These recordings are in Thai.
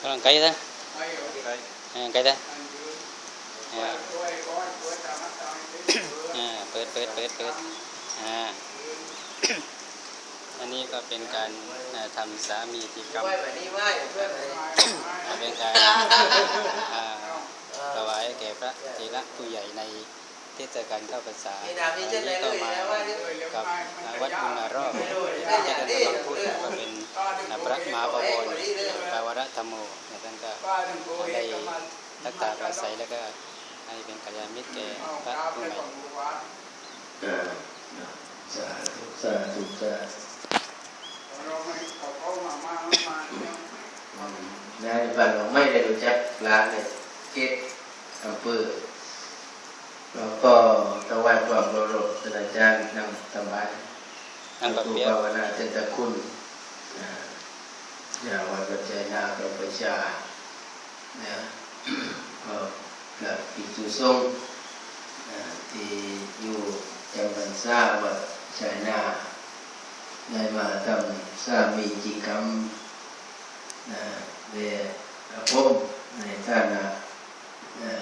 Orang kaya dah. Ha, kaya dah. Ha. Ha, เปิดเปิดเปิดเปิดอ่าอันนี้ก็เป็นการอ่าทำสามีติกรรมไหว้แบบนี้ไหว้เพื่อนเลยเป็นการอ่าถวายแก่พระเถระผู้ใหญ่ในเทศกาลเข้าพรรษานี่นนี้เช่นไรก็มากับวัดมุนารอบที่จะกำลังพูดก็เป็นพระมหาบวรปาวรธรรมโมท่านก็ได้รักษาปราศัยแล้วก็ให้เป็นกัลยาณมิตรแก่พระผู้ใหม่อ่าสาธุสาธุสาธุอืมนบ้านเราไม่ได้รู้จักร้านเลยเก็ตอำเภอแล้วก็ถวายความเคารพท่านอาจารย์นำตำบาน นั่งกับครูเปียภาวนาเจตคุณอย่าวัดปัจจัยนากับประชานะก็หลักปิจุทรงที่อยู่จำพรรษาวัดชัยนาได้มาทำสามีจิกรรมนะเวรพมในฐานะนะ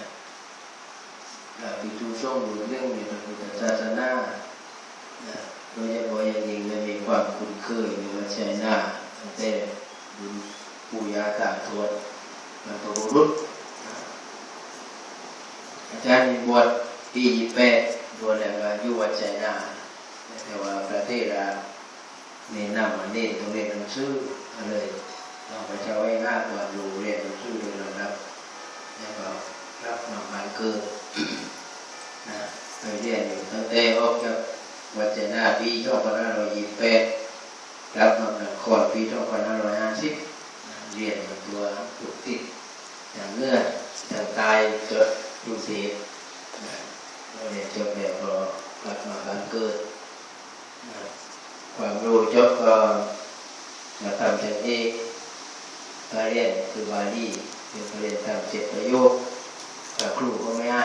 หลักปิจุทรงรู้เรื่องในพระพุทธศาสนานะ โดยเฉพาะอย่างยิ่งได้มีความคุ้นเคยในวัดชัยนาตั้งแต่รุ่นปู่ย่าตาทวดบรรพบุรุษอาจารย์บวชปียี่แปดบวชแล้วก็อยู่วัดชัยนาแต่ว่าประเทศเราในนำมันเน้นต้องเรียนหนังสือก็เลยเราไปเช่าไว้หน้าก่อนดูเรียนหนังสือเลยนะครับแล้วก็รับมาบานเกิดนะไปเรียนอยู่ตั้งแต่ออกจาก วัจนาปีสองพันห้าร้อยยี่สิบแปดรับมาจากคอร์ดปีสองพันห้าร้อยห้าสิบเรียนตัวถูกติดอย่างเนื้ออย่างตายเกิดดูเสียเรียนจบแล้วก็กลับมาบ้านเกิด ความรู้จบก็มาทำเช่นนี้การเรียนคือบาลีเป็นการเรียนทำเจ็ดประโยคกับครูก็ไม่ให้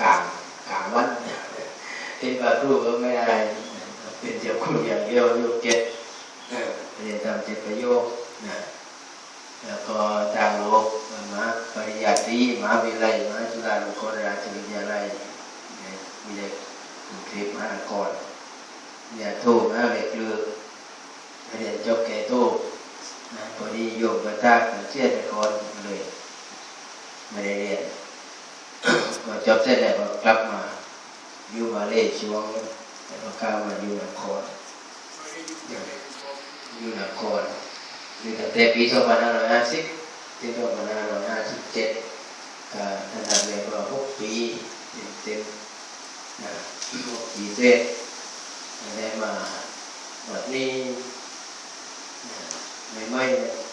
กลางกลางวัน เป็นบาครูก็ไม่ได้เป็นเจ้าครูอย่างเดียวโยกเจ็ดเออเรียนตามเจ็ดประโยคนะแล้วก็ทางโลกมาปริญญาตรีมหาวิทยาลัยมหาจุฬาลงกรณราชวิทยาลัยมีเด็กกรุงเทพมหานครเนี่ยโทมหาเด็กเลือกเรียนจบแก่โทนะพอดีโยมกระตากเชียไปก่อนเลยไม่ได้เรียนพอจบเสร็จแล้วก็กลับมา อยู่มาเลช่วงแล้วก็ก้าวมาอยู่นครอยู่นครอยู่ตั้งแต่ปี2550ถึง2557ก็ท่านทำเรียนมา6ปีเต็มๆนะ6ปีเสร็จได้มาแบบนี้ไม่ไม่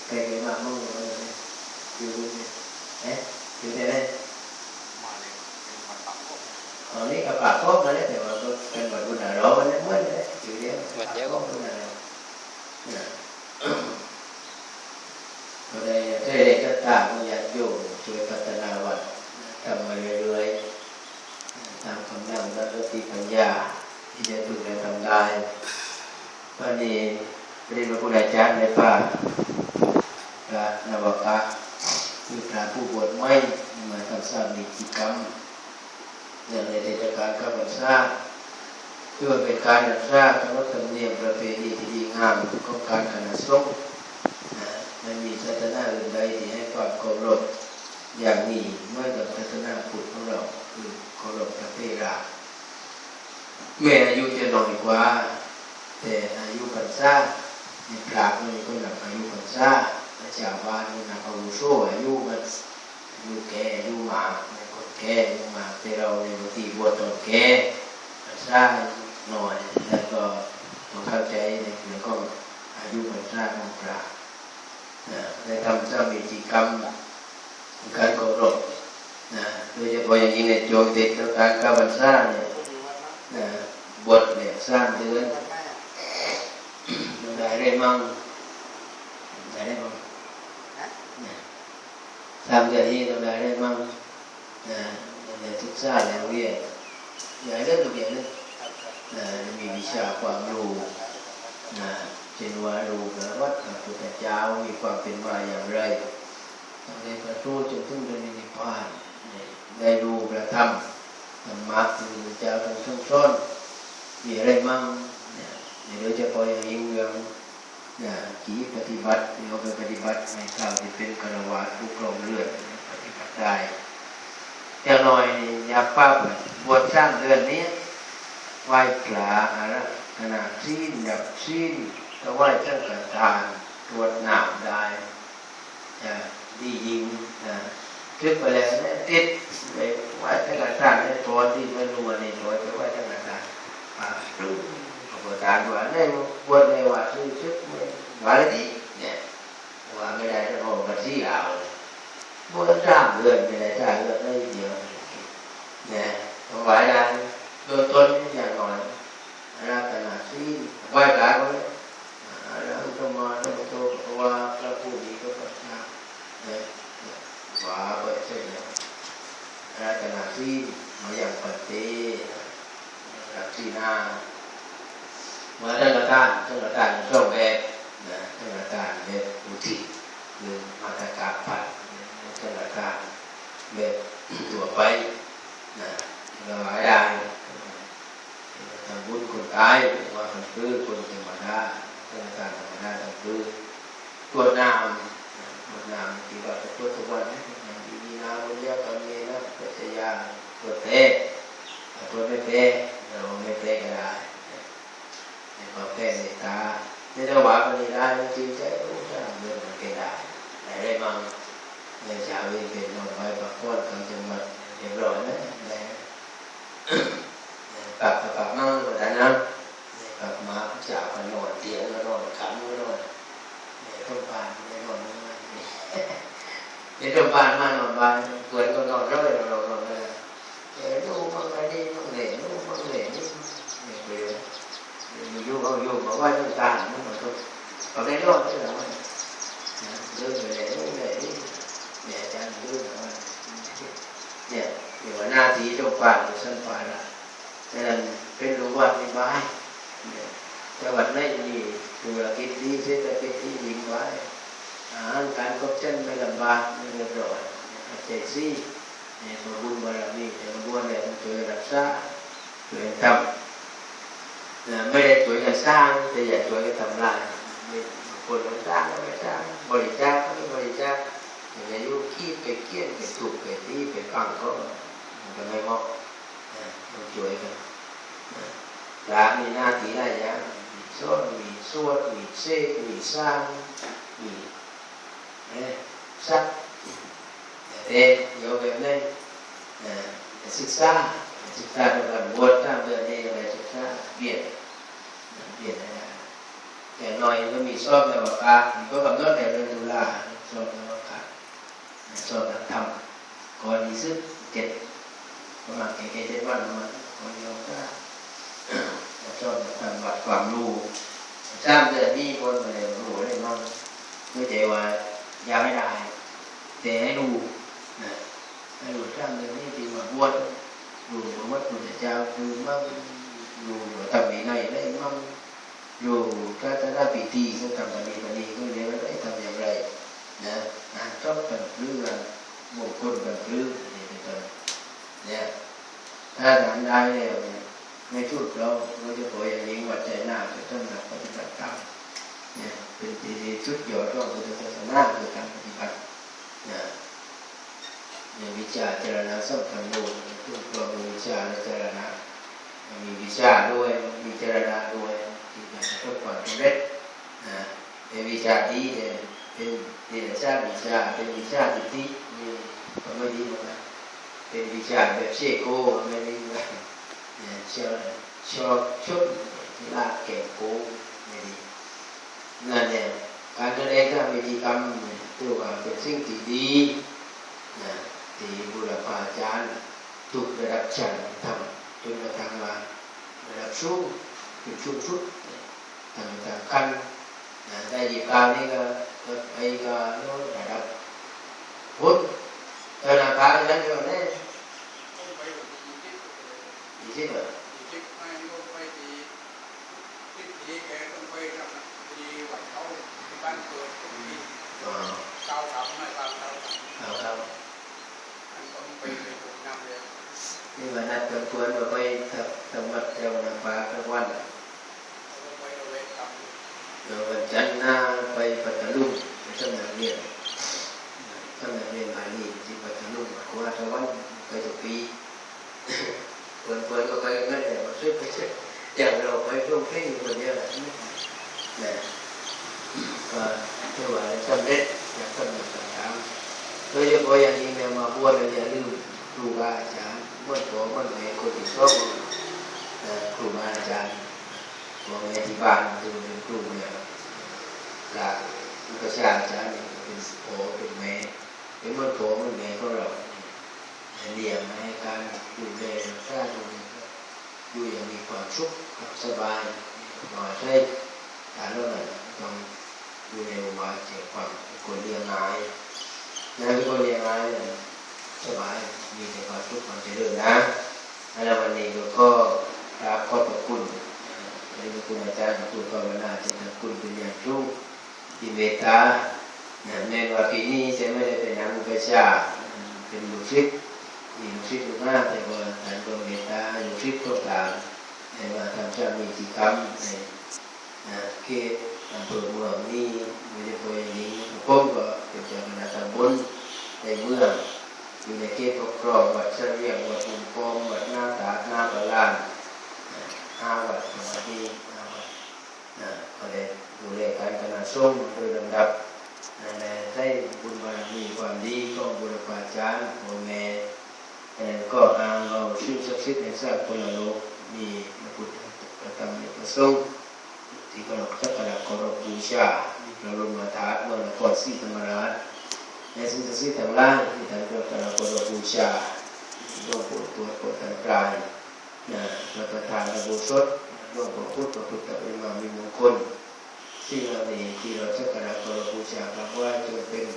ใครเคยมามั่งเลยอยู่เนี่ยเอ๊ะอยู่ที่ไหน อนนี้ก็ปากครบแล้วเนี่ยแต่ว่าก็เป็นบบบุญหารอมันไม่เมื่อนเลยอยู่เดียววัดเดียวก็บุญหารอเนี่ยก็ได้ได้ได้ก็ตามอยากอยู่ช่วยพัฒนาวัดทำมาเรื่อยๆตามคำนั่งและสติปัญญา ที่จะฝึกและทำได้วันนี้เรียนพระคุณอาจารย์ในป่าพระนวกะคือพระผู้บวชไม่มาทำสร้างนิติกรรม เนื่องในเทศกาลเข้าพรรษาเพื่อเป็นการรักษาขนบธรรมเนียมประเพณีที่ดีงามของการคณะสงฆ์นะไม่มีศาสนาอื่นใดที่ให้ความเคารพอย่างนี้เมื่อกับศาสนาพุทธของเราคือเคารพพระเทราแม่อายุจะน้อยกว่า แต่อายุพรรษาในพระมันก็หนักอายุพรรษาอาจารย์ว่านี่นักอาวุโสอายุมันอายุแก่อายุมาก แก่มาแต่เราในบางทีบวชตอนแก่สร้างหน่อย แล้วก็ต้องเข้าใจในเรื่องของอายุพรรษาของพระนะได้ทำสร้างมีกิจกรรมการเคารพนะโดยเฉพาะอย่างยิ่งในโจมติดกับการเข้าพรรษาเนี่ยนะบวชเนี่ยสร้างเดือนมันได้ได้มั่งได้ได้มั่งนะสร้างเดือนนี้ต้องได้ได้มั่ง นะในทุกชาติแล้วเรียนใหญ่เรื่องตัวใหญ่เรื่องนะมีวิชาความรู้นะเช่นวารู้นะว่าพระพุทธเจ้ามีความเป็นมาอย่างไรตั้งแต่ประตูจนถึงเดินนิพพานได้รู้ประธรรมธรรมะคือเจ้าทั้งช่องช้อนมีอะไรมั่งเนี่ยโดยเฉพาะอย่างยิ่งเรื่องเนี่ยกีปฏิบัติเอาไปปฏิบัติในข้าวที่เป็นกระวาดผู้ครองเรือนปฏิบัติได้ อย่างน้อยอยาป้าบวชสร้างเดือนนี้ไหว้พระอะไรขนาดซีนดับซีนก็ไหว้ตั้งกระทานตรวจหนามได้ à, đi ยิงนะทึกไปแล้วเนี่ยติดไปไหว้ตั้งแต่สร้างเนี่ยตัวที่ไมันรัวในตัวไปไหว้ตั้งแต่สร้างอ่าตึ้งขบวนการว่าเนี่ยบวชในว่าซื้อชึกไม่ว่าอะไรดีเนี่ยว่าไม่ได้จะโอ้มาที่เรา สร้างเรื่อนไม่ได้สร้างเรื่อนได้เดียวเนี่ยไหว้ได้โดยต้นอย่างน้อยรัตนาที่ไหว้กายก็เลยแล้วก็มาต้องโตเพราะว่าพระผู้มีพระภาคเจ้าเนี่ยว่าเปิดเส้นเนี่ยรัตนาที่มาอย่างปฏิรักที่หน้าเมื่อท่านประธานท่านประธานช่องแบบนะท่านประธานแบบอุทิศคือมาตรการปัดท่านประธาน แบบตัวไปนะเราหลายได้ทำบุญคนตายว่าคนคือคนธรรมดาท่านประธาธรรมดาทำคือตัวน้ำมันนามที่ว่าตัวทุกวันนี้มีนาบุญญากรรมเมนะปัจจยาตัวเตะตัวไม่เตะเราไม่เตะก็ได้ในความแก่ในตาในระหว่างนี้ได้จริงใจรู้จักเรื่องมันก็ได้แต่ได้มั่ง ในชาวเวรเป็นนอนไว้ประกวดกันจังหวัดเรียบร้อยนะนะปากปากลับนั่งก็ได้นะปากมาจากกันนอนเตียงก็นอนขันก็นอนต้องพยาบาลในนอนนี่ในโรงพยาบาลมานอนบ้านร้อยนอนนอนเลยเดี๋ยวดูมั่งอะไรนี่มั่งเหล่ดูมั่งเหล่นี่เนี่ยไปเลยมีอยู่เอาอยู่มาว่าต้องการมันมันก็ก็ได้รอดได้หรอวะเดินไปเลยดูเลยเนี่ยอาจารย์ดูนะว่าเนี่ยเดี๋ยวหน้าที่เจ้าป่าหรือสั้นป่าละฉะนั้นเป็นรู้ว่าในบ้านเนี่ยจังหวัดไหนมีธุรกิจ ดีเศรษฐกิจที่ยิ่งไว้อาหารการกบเช่นไม่ลำบากไม่เรียบร้อยเจ็ดซี่เนี่ยมาบุญบารมีแต่มาบุญเนี่ยมันช่วยรักษาช่วยทำไม่ได้ช่วยกันสร้างแต่อย่าช่วยกันทำลายคนกันสร้างก็ไม่สร้างบริจาคก็ไม่บริจาคอย่างอายุขี้ไปเกี้ยนไปถูกไปตีไปฟังก็มันก็ไม่เหมาะนะต้องช่วยกันนะพระมีหน้าที่ได้ยังมีสอนมี สวดมีเสกมีสร้างมี sách để hiểu về đây ศึกษาศึกษาเป็นการบวชตาเดือนนี้อะไรศึกษาเปลี่ยนเปลี่ยนนะแต่หน่อยก็มีสอบในวกาก็กำหนดในเรื่องตุลาสอบในวักาสอบนักธรรมก่อนที่สุดเจ็ดประมาณเจ็ดเจ็ดวันประมาณก่อนที่เราจะสอบนักธรรมวัดความรู้ สร้างเดือนนี้คนมาเลยรู้ได้มั้งไม่ใช่ว่ายาไม่ได้ แต่ให้ดูนะให้ดูสร้างเรื่องนี้ที่มาบวชดูว่าวัดพุทธเจ้าคือมั่งดูว่าทำยังไงได้มั่งดูถ้าจะได้ปีติก็ทำแบบนี้แบบนี้ก็เรียนได้ทำอย่างไรนะนะชอบกันเรื่องมงคลกันเรื่องนี่เป็นต้นเนี่ยถ้าทำได้แล้วเนี่ย ในชุดเราเราจะพออย่างยิ่งวัดใจหน้าจะต้องรับปฏิบัติธรรมเนี่ยเป็นทีชุดยอดของพุทธศาสนาคือการปฏิบัติเนี่ยมีวิชาเจรณาสำคัญด้วยทุกตัวมีวิชาและเจรณามีวิชาด้วยมีเจรณาด้วยที่จะประสบความสำเร็จนะเป็นวิชาดีเนี่ยเป็นเดชาวิชาเป็นวิชาที่ดีนี่ก็ไม่ดีหมดนะเป็นวิชาแบบเชโก้ไม่ดีเลย เนี่ยชอบชอบชุดที่ลากเก็บโก้ไม่ดีนั่นเนี่ยการแสดงทางวิธีกรรมถือว่าเป็นสิ่งที่ดีนะที่บุรพาจารย์ทุกระดับชั้นทำจนกระทั่งว่าระดับสูงถึงสูงสุดทำทางขั้นนะได้ยีกาวนี่ก็ก็ไอ้ก็ระดับพุทธเจ้าหน้าที่นั้นเดี ยวเนี่ยยี่สิบเหรออ๋อ cao thẩm hay cao cao thẩm เอาครับ anh có một bình thì cũng năm liền นี่วันนัดกันควรเราไปทำธรรมะเจ้านาฟ้ากลางวันเดี๋ยววันจันทร์หน้าไปปัตตาลุไปสมัครเรียนสมัครเรียนบาลีที่ปัตตาลุงโคราชวันไปทุกปี ควรควรก็ไปกันแต่ว่าซื้อไปซื้ออย่างเราไปร่วมเพลงคนเดียวแหละนะก็ถือว่าสำเร็จอย่างสำเร็จต่างๆโดยเฉพาะอย่างยิ่งเนี่ยมาบวชเราอย่าลืมครูบาอาจารย์บวชตัวมันแม่คนที่ชอบครูบาอาจารย์ตัวแม่ที่บ้านคือเป็นครูเนี่ยหลักอุปชาอาจารย์เป็นโอเป็นแม่เป็นมันโถมันแม่ของเรา เลี้ยงให้การดูแลรักษาดูอยู่อย่างมีความสุขสบายหน่อยใช่การเรื่องนั้นต้องดูในวาเกี่ยวกับคนเลี้ยงง่ายนะเป็นคนเลี้ยงง่ายเนี่ยสบายมีแต่ความสุขความเจริญนะแล้ววันนี้เราก็กราบขอบพระคุณพระคุณอาจารย์พระคุณภาวนาเจริญคุณเป็นอย่างสูงที่เมตตาเนี่ยในวันปีนี้จะไม่ได้เป็นนางอุปชาเป็นลูกศิ ษย์มีลูกศิษย์ลูกหน้าแต่ว่าท่านก็เมตตาลูกศิษย์ก็ตามในว่าทำชามีกิกรรมในเขตอำเภอเมืองนี้ไม่ได้ไปอย่างนี้ผมก็เป็นเจ้าคณะตำบลในเมืองอยู่ในเขตปกครองวัดเสรียงวัดอุมพงวัดหน้าตาหน้าบาลานห้าวัดสมาธิห้าวัดนะก็ได้ดูแลการคณะสงฆ์โดยลำดับนั่นแหละได้บุญบารมีความดีของบุรพาจารย์พ่อแม่ ก็อางเอาชื่อศักดิ์สิทธิ์ในสากลโลกมีพระพุทธพระธรรมพระสงฆ์ที่เคารพสักการะเคารพบูชามีพระรมาธาตุเมื่องนครศรีธรรมราชในสิ่งศักดิ์สิทธิ์ทั้งหลายที่ท่านเคารพเคารพบูชาหลวงปู่ตัวโปรดทางกายนะพระประธานพระบูชดหลวงปู่พุทธพระพุทธปริมามีมงคลสิ่เหล่านี้ที่เราสักการะเคารพบูชากราบไหว้จนเป็น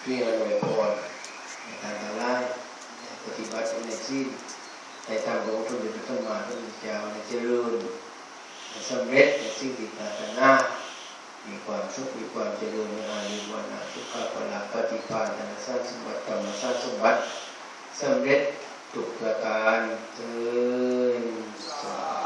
เพื่ออวยพรในทางทั้งหลายป ฏิบัติในสิ้นในทางของพระพุทธธรรมมาพระพุทธเจ้าในเจริญในสำเร็จในสิ่งที่ปรารถนามีความสุขมีความเจริญในอายุวันนะสุขภาพปฏิภาณธนสร้างสมบัติธรรมสร้างสมบัติสำเร็จทุกประการเจริญสา